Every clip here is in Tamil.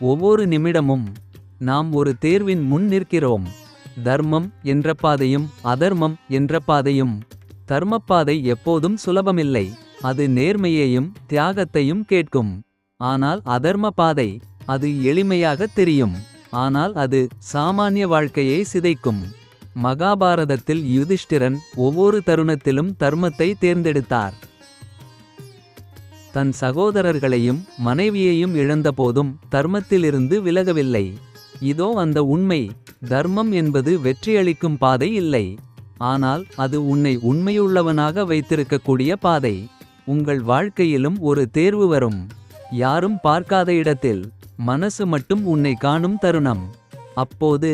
ஒவ்வொரு நிமிடமும் நாம் ஒரு தேர்வின் முன் நிற்கிறோம். தர்மம் என்ற பாதையும் அதர்மம் என்ற பாதையும் தர்மப்பாதை எப்போதும் சுலபமில்லை. அது நேர்மையையும் தியாகத்தையும் கேட்கும். ஆனால் அதர்ம பாதை அது எளிமையாக தெரியும். ஆனால் அது சாமானிய வாழ்க்கையை சிதைக்கும். மகாபாரதத்தில் யுதிஷ்டிரன் ஒவ்வொரு தருணத்திலும் தர்மத்தை தேர்ந்தெடுத்தார். தன் சகோதரர்களையும் மனைவியையும் இழந்தபோதும் தர்மத்திலிருந்து விலகவில்லை. இதோ அந்த உண்மை தர்மம் என்பது வெற்றியளிக்கும் பாதை இல்லை. ஆனால் அது உன்னை உண்மையுள்ளவனாக வைத்திருக்கக்கூடிய பாதை. உங்கள் வாழ்க்கையிலும் ஒரு தேர்வு வரும். யாரும் பார்க்காத இடத்தில் மனசு மட்டும் உன்னை காணும் தருணம். அப்போது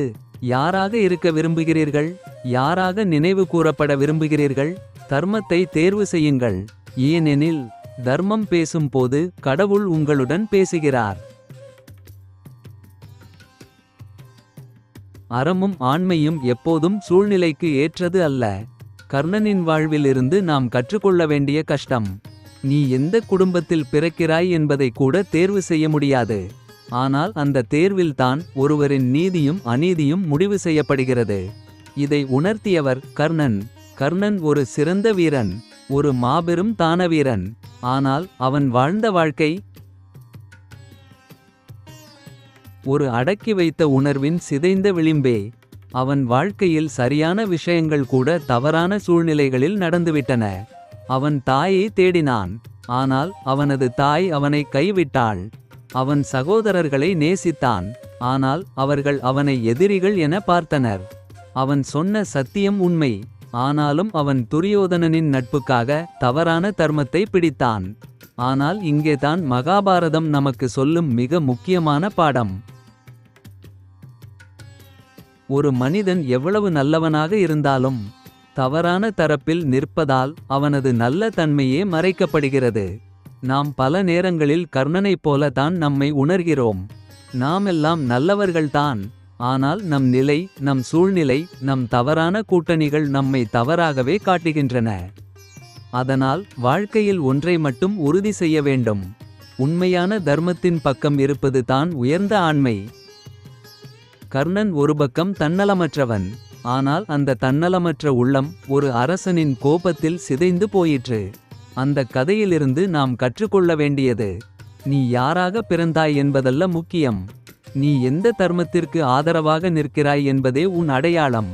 யாராக இருக்க விரும்புகிறீர்கள்? யாராக நினைவு கூறப்பட விரும்புகிறீர்கள்? தர்மத்தை தேர்வு செய்யுங்கள். ஏனெனில் தர்மம் பேசும்போது கடவுள் உங்களுடன் பேசுகிறார். அறமும் ஆண்மையும் எப்போதும் சூழ்நிலைக்கு ஏற்றது அல்ல. கர்ணனின் வாழ்விலிருந்து நாம் கற்றுக்கொள்ள வேண்டிய கஷ்டம். நீ எந்த குடும்பத்தில் பிறக்கிறாய் என்பதை கூட தேர்வு செய்ய முடியாது. ஆனால் அந்த தேர்வில்தான் ஒருவரின் நீதியும் அநீதியும் முடிவு செய்யப்படுகிறது. இதை உணர்த்தியவர் கர்ணன். கர்ணன் ஒரு சிறந்த வீரன். ஒரு மாபெரும் தானவீரன். ஆனால் அவன் வாழ்ந்த வாழ்க்கை ஒரு அடக்கி வைத்த உணர்வின் சிதைந்த விளிம்பே. அவன் வாழ்க்கையில் சரியான விஷயங்கள் கூட தவறான சூழ்நிலைகளில் நடந்துவிட்டன. அவன் தாயை தேடினான். ஆனால் அவனது தாய் அவனை கைவிட்டாள். அவன் சகோதரர்களை நேசித்தான். ஆனால் அவர்கள் அவனை எதிரிகள் என பார்த்தனர். அவன் சொன்ன சத்தியம் உண்மை. ஆனாலும் அவன் துரியோதனனின் நட்புக்காக தவறான தர்மத்தை பிடித்தான். ஆனால் இங்கேதான் மகாபாரதம் நமக்கு சொல்லும் மிக முக்கியமான பாடம். ஒரு மனிதன் எவ்வளவு நல்லவனாக இருந்தாலும் தவறான தரப்பில் நிற்பதால் அவனது நல்ல தன்மையே மறைக்கப்படுகிறது. நாம் பல நேரங்களில் கர்ணனைப் போல தான் நம்மை உணர்கிறோம். நாமெல்லாம் நல்லவர்கள்தான். ஆனால் நம் நிலை நம் சூழ்நிலை நம் தவறான கூட்டணிகள் நம்மை தவறாகவே காட்டுகின்றன. அதனால் வாழ்க்கையில் ஒன்றை மட்டும் உறுதி செய்ய வேண்டும். உண்மையான தர்மத்தின் பக்கம் இருப்பது தான் உயர்ந்த ஆண்மை. கர்ணன் ஒரு பக்கம் தன்னலமற்றவன். ஆனால் அந்த தன்னலமற்ற உள்ளம் ஒரு அரசனின் கோபத்தில் சிதைந்து போயிற்று. அந்த கதையிலிருந்து நாம் கற்றுக்கொள்ள வேண்டியது நீ யாராக பிறந்தாய் என்பதல்ல முக்கியம். நீ எந்த தர்மத்திற்கு ஆதரவாக நிற்கிறாய் என்பதே உன் அடையாளம்.